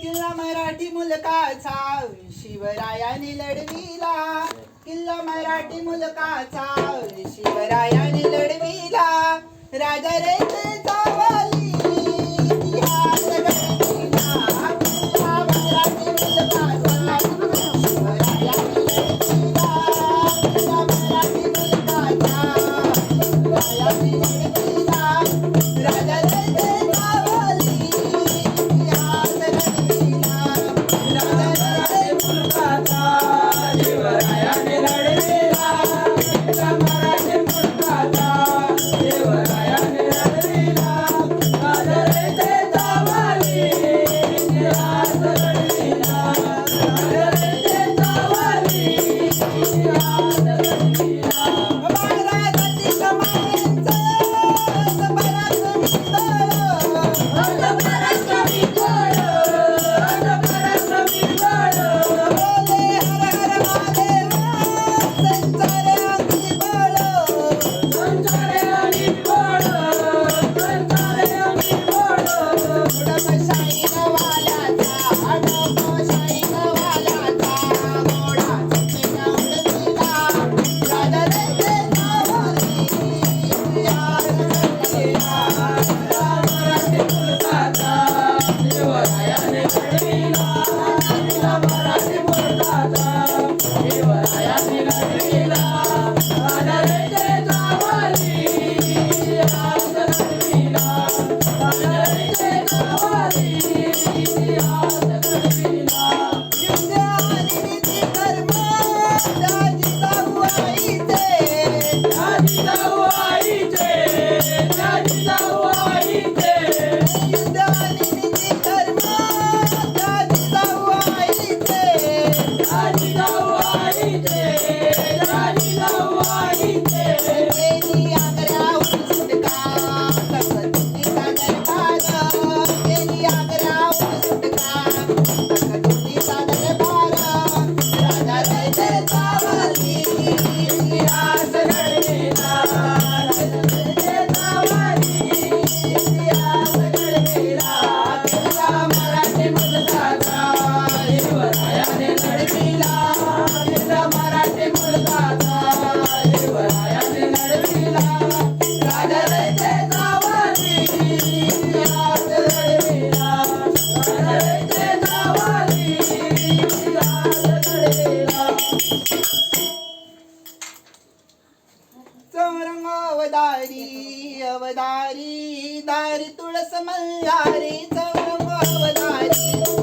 किल्ला मराठी मुलकाचा शिवरायाने लढविला. किल्ला मराठी मुलकाचा शिवरायाने लढविला. राजा रे Let's. चौरंग अवदारी अवदारी दारी तुळस मल्हारी चौरंग अवदारी